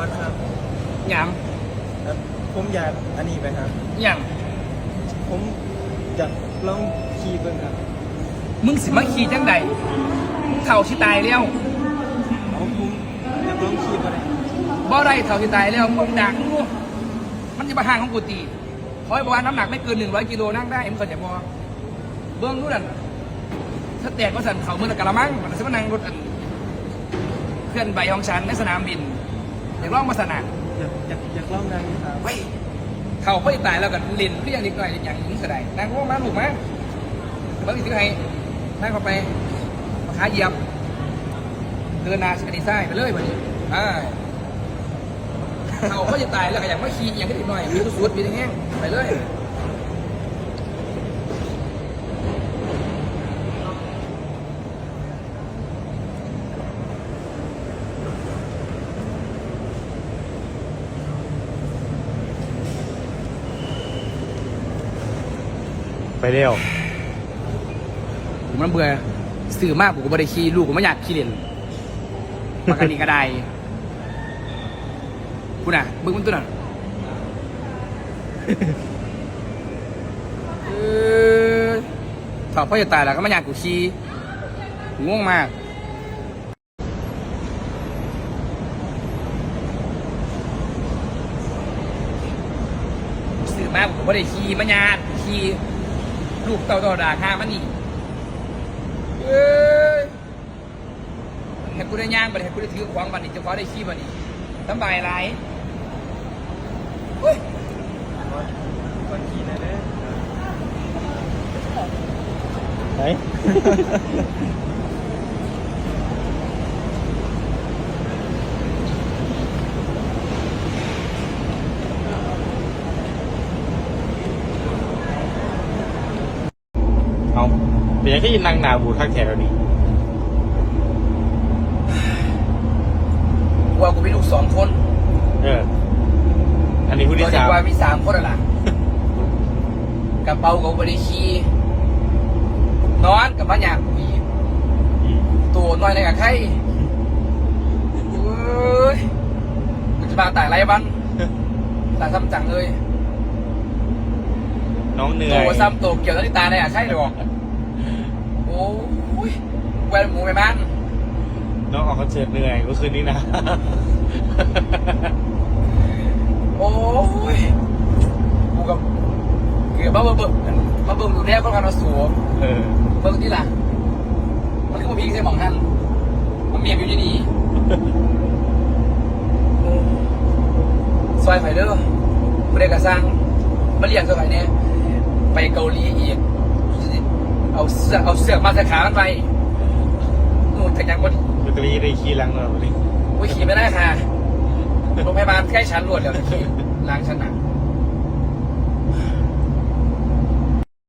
อสครับหยังเอ่อผมอยากอันนี้ไปครับ หยังผมอยากลองขี่เบิ่งครับมึงสิมาขี่จังใดมึงเท่าที่ตายแล้วเอาผมอยากลองขี่บ่ได้บ่ได้เท่าที่ตายแล้วมึงดังรู้มันจะมาห่างของกูตีขอให้บอกว่าน้ำหนักไม่เกินหนึ่งร้อยกิโลนั่งได้มึงเข้าใจบ่เบื้องนู้นน่ะถ้าแตกก็สั่นเขาเมื่อกะละมังมันจะมานั่งรถอันเคลื่อนใบของฉันในสนามบิน อยากลองมาสนามอยากอยากอยากลองนั่งครับเฮ้ยเขาเพิ่ตายแล้วกันลินเพื่อยังนิดหน่อยอย่างนี้ก็ได้นางว่ามาถูกไหมเบิ้งอีกทีให้นั่งเข้าไปมาขาเหยียบเดินหนาสกัดดีไซน์ไปเลยวันนี้อ่าเขาก็จะตายแล้วก็อยากมาขี่อย่างนี้อีกหน่อยมีตัวสุดมีแห้งไปเลย ไปเร็วผมมันเบื่อสื่อมากผมก็ไม่ได้ขี่ลูกผมไม่อยากขี่เล่นปกติก็ได้คุณน่ะเบิ้งมันตัวน่ะเออถอดพ่อจะตายแล้วก็ไม่อยากกูขี่ง่วงมากสื่อมากผมไม่ได้ขี่มันยากขี่ ลูกเต่าต่อดาข้ามันนี่เอ้ยให้กูได้ย่างบัดให้กูได้ถือขวางบัดนี้เจะขอได้ขี่บัดนี้สำบายไรเฮ้ยบอสบอสขี่ได้เลยไหน เป็นยังไงที่นั่งหนาบูดข้างแถวนี้กูว่ากูมีลูกสองคนเออ อันนี้ผู้ตที่อนสานี้มว่ามีสามคนแล้วล่ะกระเป๋ากับบัได้ขี่นอนกับมันอยากกูอีกอืมตัวน้อยในกับใครเอ้ยมันจะมาตายไรบ้านตายซ้ำจังเลยน้องเหนื่อตัวยซ้ำตัวเกี่ยวกับที่ตาในอะใช่หรอกโอ้ ยแหวนหมูไปบ้านน้องออกคอนเสิร์ตเหนื่อยเมื่อคืนนี้นะ โอ้ยกูกับเกี่ยวมาเบิ่งเบิ่งมาเบิ่งดูแลคนกันมาสูงเออเบิ่งที่ล่ะมันก็มาพีกใส่หมองท่านมันเมียบอยู่ที่นี่โอ้ซอยไฟเด้อไม่ได้กระสร้างมาเรียกซอยไฟเนี่ยไปเกาหลีอีก เอาเสื้อเอาเสื้อมาใส่ขามันไปนู่นแต่ยังวันแบตเตอรี่ได้ขี้หลังเราวันนี้วิขี่ไม่ได้ค่ะโรงพยาบาลใกล้ชั้นรวดเดี๋ยวขี่ล้างชั้นหนัก